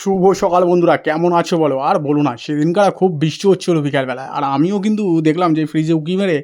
শুভ সকাল বন্ধুরা, কেমন আছো বলো? আর বলো না, সেদিনকার খুব বৃষ্টি হচ্ছিল বিকালবেলায়। আর আমিও কিন্তু দেখলাম যে ফ্রিজে উকি মেরে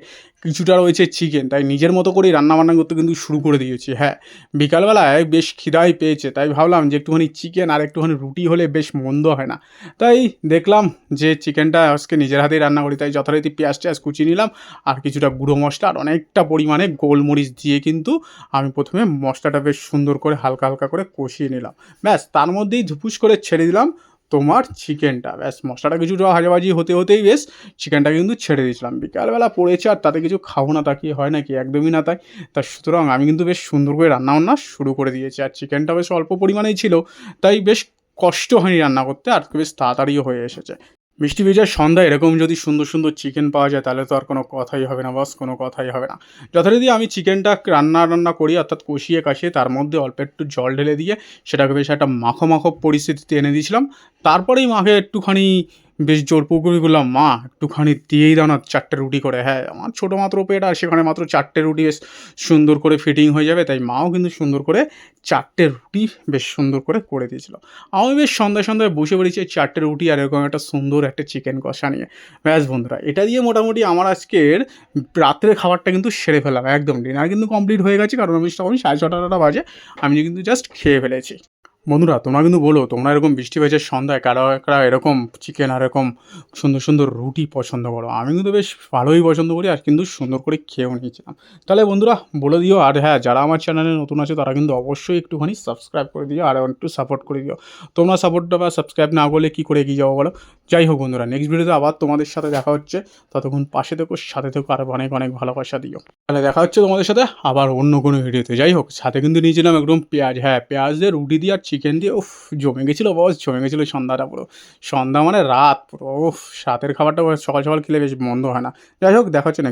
কিছুটা রয়েছে চিকেন তাই নিজের মতো করেই রান্নাবান্না করতে কিন্তু শুরু করে দিয়েছি হ্যাঁ। বিকালবেলায় বেশ খিদাই পেয়েছে, তাই ভাবলাম যে একটুখানি চিকেন আর একটুখানি রুটি হলে বেশ মন্দ হয় না। তাই দেখলাম যে চিকেনটা আজকে নিজের হাতেই রান্না করি, তাই যথারীতি পেঁয়াজ টেয়াজ কুচিয়ে নিলাম আর কিছুটা গুঁড়ো মশলা আর অনেকটা পরিমাণে গোলমরিচ দিয়ে কিন্তু আমি প্রথমে মশলাটা বেশ সুন্দর করে হালকা হালকা করে কষিয়ে নিলাম। ব্যাস, তার মধ্যেই ধুপুস করে ছেড়ে দিলাম। তোমার চিকেনটা। ব্যাস, মশলাটা কিছুটা হাজাবাজি হতে হতেই বেশ, চিকেনটা কিন্তু ছেড়ে দিয়েছিলাম। বিকালবেলা পড়েছে আর তাতে কিছু খাব না তা কি হয় নাকি? একদমই না তাই। তা সুতরাং আমি কিন্তু বেশ সুন্দর করে রান্নাবান্না শুরু করে দিয়েছি। আর চিকেনটা বেশ অল্প পরিমাণেই ছিল, তাই বেশ কষ্ট হয়নি রান্না করতে, আর বেশ তাড়াতাড়িও হয়ে এসেছে। মিষ্টি ভেজার সন্ধ্যা এরকম যদি সুন্দর সুন্দর চিকেন পাওয়া যায়, তাহলে তো আর কোনো কথাই হবে না, বাস কোনো কথাই হবে না। যথারীতি আমি চিকেনটা রান্না রান্না করি, অর্থাৎ কষিয়ে কাশিয়ে, তার মধ্যে অল্প একটু জল ঢেলে দিয়ে, সেটাকে বেশ একটা মাখো মাখো পরিস্থিতিতে এনে দিয়েছিলাম। তারপরেই মাখে একটুখানি বেশ জোর পুকুরি করলাম মা, একটুখানি দিয়েই দাও না, চারটে রুটি করে। হ্যাঁ আমার ছোটো মাত্র পেট আর সেখানে মাত্র চারটে রুটি বেশ সুন্দর করে ফিটিং হয়ে যাবে, তাই মাও কিন্তু সুন্দর করে চারটে রুটি বেশ সুন্দর করে করে দিয়েছিল। আমি বেশ সন্ধ্যায় সন্ধ্যায় বসে পড়েছি চারটে রুটি আর এরকম একটা সুন্দর একটা চিকেন কষা নিয়ে। ব্যাস বন্ধুরা, এটা দিয়ে মোটামুটি আমার আজকের রাত্রের খাবারটা কিন্তু সেরে ফেললাম, একদম। ডিনার কিন্তু কমপ্লিট হয়ে গেছে, কারণ আমি সাড়ে ছটা বাজে, আমি কিন্তু জাস্ট খেয়ে ফেলেছি। বন্ধুরা, তোমরা কিন্তু বলো, তোমরা এরকম বৃষ্টি ভেজের সন্ধ্যায় কারা কারা এরকম চিকেন আর এরকম সুন্দর সুন্দর রুটি পছন্দ করো? আমি কিন্তু বেশ ভালোই পছন্দ করি আর কিন্তু সুন্দর করে খেয়েও নিয়েছিলাম। তাহলে বন্ধুরা, বলে দিও, আর হ্যাঁ যারা আমার চ্যানেলে নতুন আছে, তারা কিন্তু অবশ্যই একটুখানি সাবস্ক্রাইব করে দিও আর একটু সাপোর্ট করে দিও। তোমরা সাপোর্টটা বা সাবস্ক্রাইব না করলে কী করে এগিয়ে যাব বলো? যাই হোক বন্ধুরা নেক্সট ভিডিওতে আবার তোমাদের সাথে দেখা হচ্ছে। ততক্ষণ পাশে থেকো, সাথে থেকো আর অনেক অনেক ভালোবাসা দিও। তাহলে দেখা হচ্ছে তোমাদের সাথে আবার অন্য কোনো ভিডিওতে যাই হোক, সাথে কিন্তু নিয়েছিলাম একদম পেঁয়াজ। হ্যাঁ পেঁয়াজ দিয়ে রুটি দিয়ে আর চিকেন দিয়ে, উফ, জমে গেছিল বস জমে গেছিল সন্ধ্যাটা পুরো। সন্ধ্যা মানে রাত পুরো, উফ রাতের খাবারটা সকাল সকাল খেলে বেশ বন্ধ হয় না। যাই হোক, দেখা হচ্ছে না